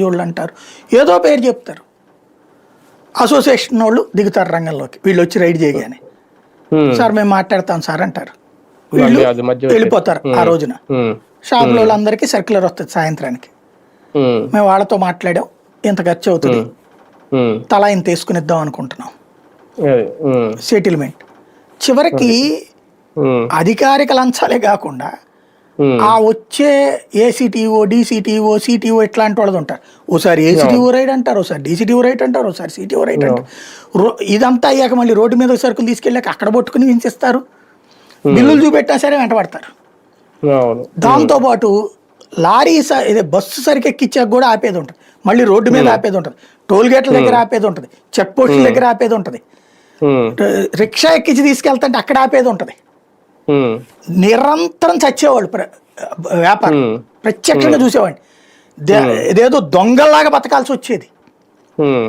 జోళ్ళు అంటారు ఏదో పేరు చెప్తారు. అసోసియేషన్ వాళ్ళు దిగుతారు రంగంలోకి. వీళ్ళు వచ్చి రైడ్ చేయగానే. సార్ మేము మాట్లాడతాం సార్ అంటారు. వీళ్ళు వెళ్ళిపోతారు ఆ రోజున. ఉమ్, షాపుల వాళ్ళందరికీ సర్క్యులర్ వస్తుంది సాయంత్రానికి. మేము వాళ్ళతో మాట్లాడాం. ఇంత ఖర్చు అవుతుంది. తలా ఇంత తీసుకునిద్దాం అనుకుంటున్నాం. సెటిల్మెంట్ చివరికి అధికారిక లంచాలే కాకుండా ఆ వచ్చే ఏసీటీఓ డీసీటీఓ సిటీఓ ఇట్లాంటి వాళ్ళది ఉంటారు. ఓసారి ఏసీటీఓ రైట్ అంటారు ఒకసారి డీసీటీఓ రైట్ అంటారు ఒకసారి సిటీఓ రైట్ అంటారు. ఇదంతా అయ్యాక మళ్ళీ రోడ్డు మీద సరుకులు తీసుకెళ్ళాక అక్కడ పట్టుకుని వించిస్తారు బిల్లులు చూపెట్టినా సరే వెంటబడతారు. దాంతో పాటు లారీ ఇదే బస్సు సరికి ఎక్కించాక కూడా ఆపేది ఉంటుంది. మళ్ళీ రోడ్డు మీద ఆపేది ఉంటుంది. టోల్ గేట్ల దగ్గర ఆపేది ఉంటుంది. చెక్ పోస్టుల దగ్గర ఆపేది ఉంటుంది. రిక్షా ఎక్కించి తీసుకెళ్తుంటే అక్కడ ఆపేది ఉంటుంది. నిరంతరం చచ్చేవాళ్ళు ప్ర- వ్యాపారం. ప్రత్యక్షంగా చూసేవాడిని. ఇదేదో దొంగల్లాగా బతకాల్సి వచ్చేది.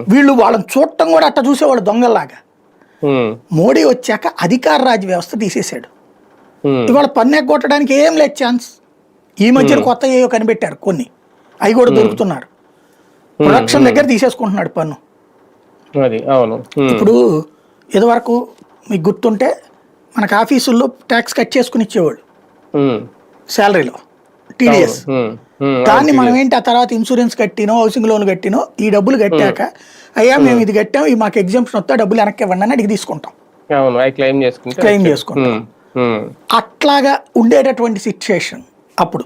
వీళ్ళు వాళ్ళని చూడటం కూడా అట్ట చూసేవాళ్ళు దొంగల్లాగా. మోడీ వచ్చాక అధికార రాజ్య వ్యవస్థ తీసేశాడు. ఇవాళ పన్ను ఎగ్గొట్టడానికి ఏం లేదు ఛాన్స్. ఈ మధ్యన కొత్త ఏవో కనిపెట్టారు కొన్ని. అవి కూడా దొరుకుతున్నారు. ప్రొడక్షన్ దగ్గర తీసేసుకుంటున్నాడు పన్ను. ఇప్పుడు ఇదివరకు మీకు గుర్తుంటే మనకు ఆఫీసుల్లో ట్యాక్స్ కట్ చేసుకుని ఇచ్చేవాళ్ళు. శాలరీలో. టీడీఎస్. దాన్ని మనం ఏంటి ఆ తర్వాత ఇన్సూరెన్స్ కట్టినో హౌసింగ్ లోన్ కట్టినో ఈ డబ్బులు కట్టాక అయ్యా మేము ఇది కట్టాం ఈ మాకు ఎగ్జామ్షన్ వస్తే డబ్బులు వెనక్కి ఇవ్వండి అని అడిగి తీసుకుంటాం. క్లెయిమ్ చేసుకుంటే అట్లాగా ఉండేటటువంటి సిచ్యుయేషన్ అప్పుడు.